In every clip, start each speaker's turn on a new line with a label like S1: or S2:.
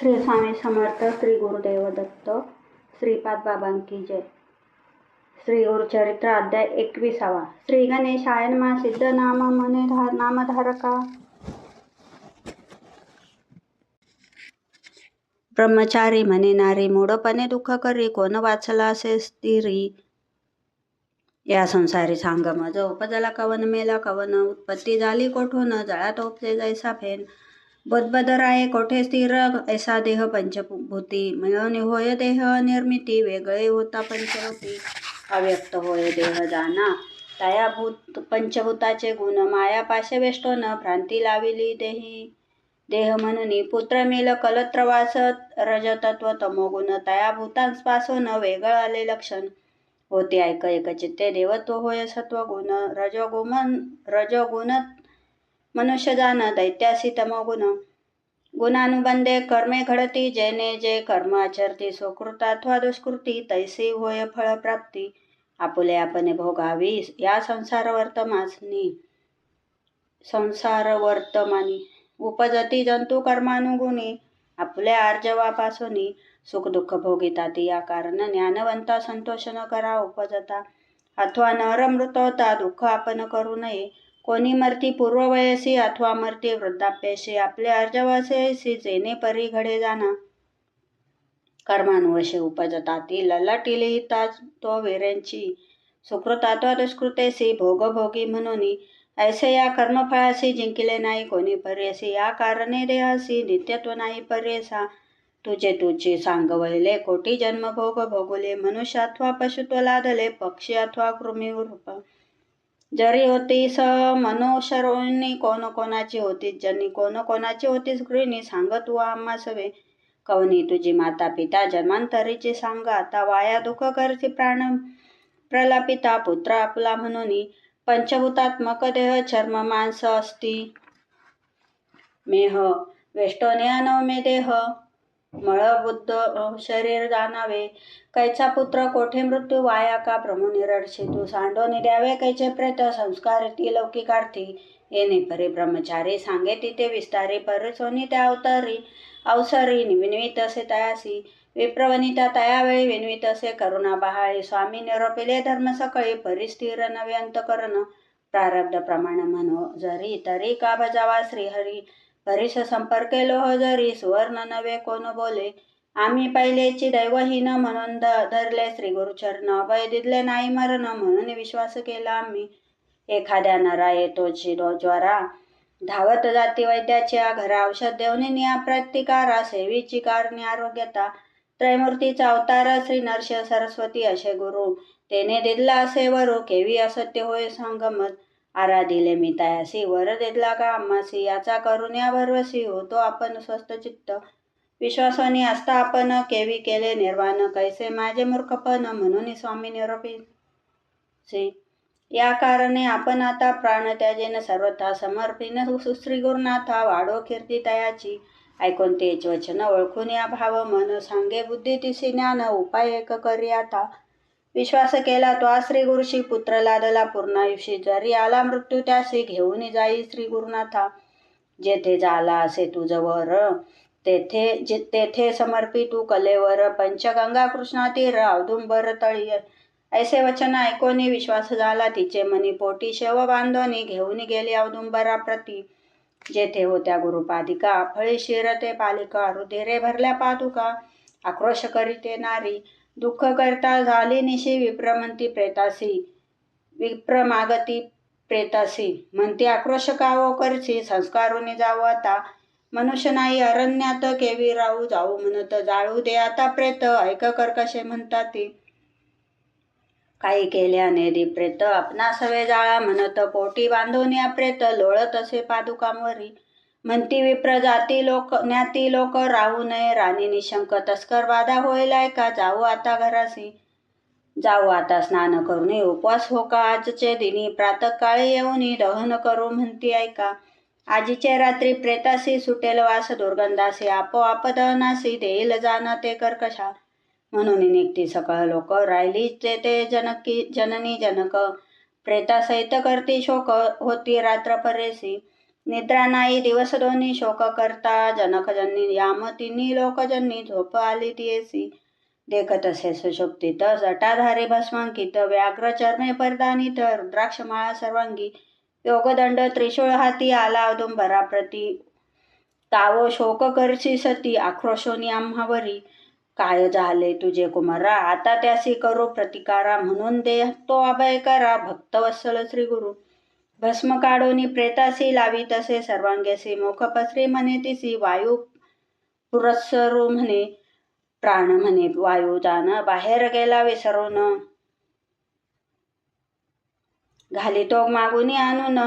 S1: श्री स्वामी समर्थ श्री गुरुदेव दत्त श्रीपाद बाबांकी जय. श्री गुरुचरित्र अध्याय एकविसावा. श्री गणेशाय मा सिद्ध नाम मने धार नामधारका. ब्रह्मचारी म्हणे नारी मूढपणे दुःख करी कोण वाचला असे स्थिरी. या संसारी सांग मज उपजला कवन मेला कवन उत्पत्ती झाली कोठून जळा उपजे जैसा फेन. बोधबदराये कोठे स्थिर? ऐसा देह पंचभूती। मिळवणी होय देह निर्मिती। वेगळे होता पंचभूती। अव्यक्त होय देह जाना। तया भूत पंचभूताचे गुण माया पाशवेष्टोन भ्रांती लाविली देही। देह म्हणून पुत्र मेल कलत्रवास रजतत्व तमोगुण तया भूतांपासून वेगळ आले लक्षण। होते ऐक एक चित्ते देवत्व होय सत्वगुण। रजोगुमन रजोगुण मनुष्य जान दैत्यासी तमोगुण गुणानुबंधे कर्मे घडती जेने जे कर्म आचरती सुकृत अथवा दुष्कृती तैसी होय फळ प्राप्ती। आपुले आपणे भोगावी या संसार वर्तमासनी संसार वर्तमानी उपजती जंतू कर्मानुगुणी। आपल्या आर्जवापासून। सुख दुःख भोगिताती या कारण ज्ञानवंता संतोष न करा उपजता। अथवा नर होता दुःख आपण करू नये। कोणी मरती पूर्ववयसी अथवा मरती वृद्धाप्यशी आपले अर्जवासेसी जेने परी घडे जाना कर्मानुवशे उपजता ती ललाटिली तो वीरेंची. सुकृतात्वा दुष्कृतेसी भोगभोगी म्हणून ऐसे या कर्मफळाशी जिंकिले नाही कोणी पर्यसी या कारणे देहासी नित्यत्व नाही पर्यसा तुझे तुझे सांगवले कोटी जन्म भोग भोगले मनुष्य अथवा पशुत्व लादले पक्षी अथवा कृमी रूप जरी होतीस मनोशरोणी कोण कोणाची होतीस जनी कोण कोणाची होतीस गृहिणी सांग तू आम्हा सवे. कवनी तुझी माता पिता जन्मांतरीची सांग आता वाया दुःख करती प्राण प्रलापिता पुत्र आपला म्हणून पंचभूतात्मक देह चर्म मांस असती मेह वेष्टोने अनवमे देह. मळबुद्ध शरीर जाणावे. कैचा पुत्र कोठे मृत्यू वाया का? निरडशी तू सांडोनी द्यावे. कैचे प्रेत संस्कार ती लौकिकार्थी येणे परे ब्रह्मचारी सांगे तिथे विस्तारी. परिसोनी त्या अवतारी. अवसरी विनवित असे तयासी. विप्रवनिता तयावेळी विनवित असे करुणा बहाळे. स्वामी निरोपिले धर्म सकळी. परिस्थिर नवे करण प्रारब्ध प्रमाण म्हणो जरी तरी का बजावा श्रीहरी. हरीश संपर्क लोह जरी सुवर्ण नवे कोण बोले? आम्ही पहिलेची दैवहीन म्हणून धरले श्री गुरुचरण अभय दिदले नाही मरण म्हणून विश्वास केला आम्ही. एखाद्या नरा येतोची ज्वरा. धावत जाती वैद्याच्या घरा औषध देऊन निया प्रतिकारा सेवीची कारणी आरोग्यता. त्रैमूर्तीचा अवतार श्री नरसिंह सरस्वती असे गुरु. तेने दिदला असे वरू केवी असत्य होय संगमत. आराधिले मी तयासी वर देतला का आम्हासी याचा करुण्या भरवसी होतो आपण स्वस्त चित्त. विश्वासाने असता आपण केवी केले निर्वाण कैसे माझे मूर्खपण म्हणून स्वामी निरोपी या कारणे आपण आता प्राण त्याजेन सर्वथा समर्पिन सुश्री गुरुनाथा वाढो कीर्ती तयाची. ऐकून तेच वचन ओळखून या भाव मन सांगे बुद्धी तिसी ज्ञान उपाय एक करी आता. विश्वास केला तो श्री गुरुशी पुत्र लादला पूर्णायुषी जरी आला मृत्यू त्याशी घेऊन जाई श्री गुरुनाथा. जेथे झाला असे तुझवर तेथे तेथे समर्पी तू कलेवर. पंचगंगा कृष्णा तीर औदुंबर तळी. ऐसे वचन ऐकोनी विश्वास झाला तिचे मनी पोटी. शेव बांधोनी घेऊन गेली अवदुंबराप्रती जेथे होत्या गुरुपादिका फळी शिरते पालिका हृदयरे भरल्या पादुका. आक्रोश करीते नारी. दुःख करता झाली निशी विप्रमंती प्रेतासी. विप्रमागती प्रेतासी. म्हणती आक्रोश कावो करसी संस्कारुने जाऊ आता. मनुष्य नाही अरण्यात केवी राहू जाऊ म्हणत जाळू दे आता प्रेत. ऐक कर कसे म्हणतात ती. काही केल्याने दी प्रेत. आपणा सवे जाळा म्हणत. पोटी बांधून या प्रेत. लोळत असे पादुकांवरी. म्हणती विप्र जाती लोक ज्ञाती लोक राहू नये. राणी निशंक तस्कर बाधा होईल का? जाऊ आता घरासी जाऊ आता स्नान करून उपवास हो का? आजचे दिनी प्रातकाळी येऊन दहन करू म्हणती ऐका आजीचे रात्री प्रेतासी सुटेल वास. दुर्गंधासी आपोआप दहनासी देईल जाण ते कर्कशा म्हणून निघती सकळ लोक. राहिली ते ते जनकी जननी जनक. प्रेतासहित करती शोक होती रात्र परेसी निद्रा नाही दिवस दोन्ही शोक करता जनकजन्नी याम तिन्ही लोकजन्नी झोप आली तियेसी देखत असे सुशोभित जटाधारी भस्मांकित व्याघ्र चर्मे परदानित रुद्राक्षमाळा सर्वांगी योगदंड त्रिशूळ हाती आला औदुंबरा प्रती. तावो शोक करची सती आक्रोशोनी आम्हावरी काय झाले तुझे कुमारा? आता त्यासी करू प्रतिकारा म्हणून दे तो अभय करा भक्तवत्सल श्री गुरु भस्म काढोनी प्रेतासी लावी तसे सर्वांगेसी मुख पसरी म्हणे तिसी वायू पुरस्सरू म्हणे प्राण म्हणे वायू जाण बाहेर गेला विसरून. घाली तो मागुनी आणून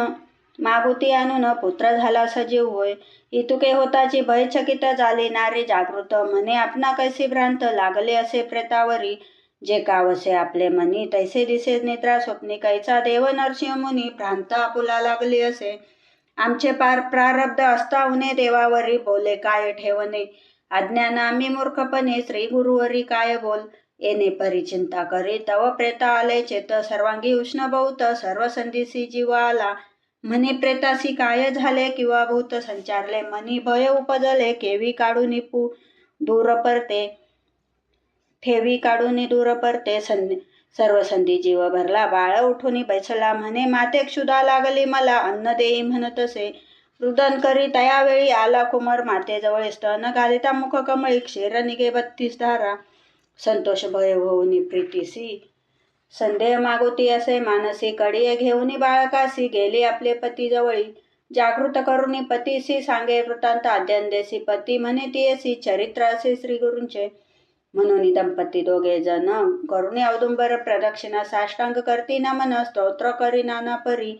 S1: मागुती आणून पुत्र झाला सजीव होय. इतुके होताची भयचकित झाली नारी जागृत म्हणे आपणा कैसी भ्रांत लागले असे प्रेतावरी जे कावसे आपले मनी तैसे दिसे निद्रा स्वप्नी कैचा देव नरसिंह मुनी भ्रांत आपुला लागली असे. आमचे पार प्रारब्ध असता उने देवावरी बोले काय ठेवणे? अज्ञान आम्ही मूर्खपणे श्री गुरुवरी काय बोल? येणे परिचिंता करी तव प्रेता आले चेत सर्वांगी उष्ण बहुत सर्व संधीसी जीव आला. म्हणे प्रेतासी काय झाले किंवा भूत संचारले? मनी भय उपजले केवी काढून निपू दूर परते. ठेवी काढून दूर परते संधी. सर्व संधी जीव भरला बाळ उठून बैसला म्हणे माते क्षुदा लागली मला अन्न देई म्हणतसे रुदन करी तयावेळी आला कुमार मातेजवळ स्तन घालिता मुख कमळी क्षीर निघे बत्तीस धारा. संतोष भय होऊनी प्रीतीसी. संदेह मागोती असे मानसी कडिये घेऊन बाळकासी गेली आपले पती जवळी. जागृत करून पतीसी सांगे वृत्तांत देसी पती म्हणे तियसी चरित्र असे श्रीगुरूंचे म्हणून दंपती दोघे जण. करुणी औदुंबर प्रदक्षिणा साष्टांग करती मन स्तोत्र करी नाना परी.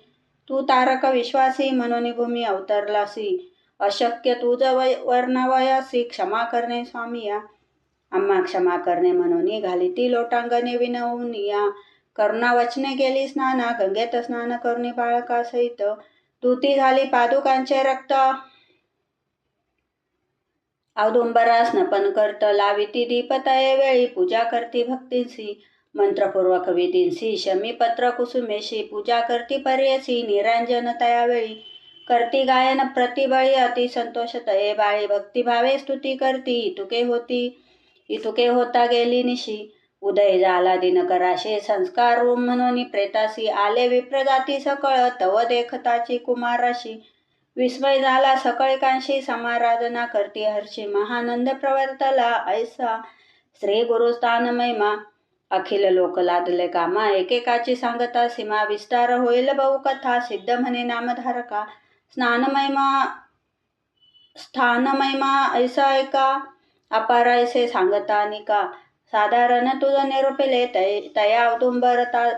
S1: तू तारक विश्वासी म्हणून भूमी अवतरलासी. अशक्य तुझ वर्णवयासी क्षमा करणे स्वामिया. आम्हा क्षमा करणे म्हणून घाली ती लोटांगणे विनवूनिया. करुणा वचने गेली स्नाना गंगेत स्नान करुणी बाळकासहित तू तुती झाली पादुकांचे रक्त. औदुंबरा पण करत लाविती दीपतये वेळी पूजा करती भक्तींसी मंत्रपूर्वक विधींसी शमी पत्र कुसुमेशी पूजा करती पर्यसी निरांजन तयावेळी. करती गायन प्रतिबळी अति संतोष तये बाळी भक्तिभावे स्तुती करती इतुके होती इतुके होता गेली निशी. उदय झाला दिनकराशे संस्कार म्हणून प्रेतासी आले विप्रजाती सकळ तव देखताची कुमाराशी. विस्मय झाला सकळकांशी समाराधना करती हर्षी. महानंद प्रवर्तला ऐसा श्री गुरुस्थान महिमा अखिल लोक लादले कामा. एकेकाची सांगता सीमा विस्तार होईल बहुकथा सिद्ध म्हणे नामधारका. स्नानमहिमा स्थानमहिमा ऐसा ऐका. अपार ऐसे सांगता निका. साधारण तुझ तय तया औदुंबरता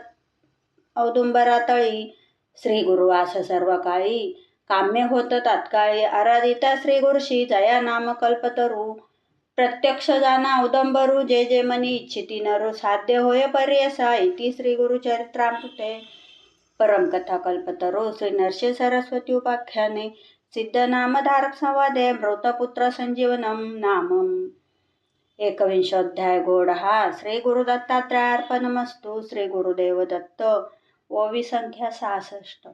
S1: औदुंबरातळी. श्री गुरुवास सर्व काळी काम्य होत तात्काळी आराधिता श्रीगुरशी जया नाम कल्पतरू प्रत्यक्ष जाना उदंबरू जे जे मनी इच्छिती नरू. साध्य होय पर्यसा इति श्री गुरु परमकथा कल्पतरू श्री नरसिंह सरस्वती उपाख्याने. सिद्ध नामधारक संवादे मृतपुत्र संजीवनम नामम. एकविंशोध्याय गोड हा. श्री गुरुदत्तात्रयार्पणमस्तू श्री गुरुदेव दत्त ओवी संख्या सहासष्ट.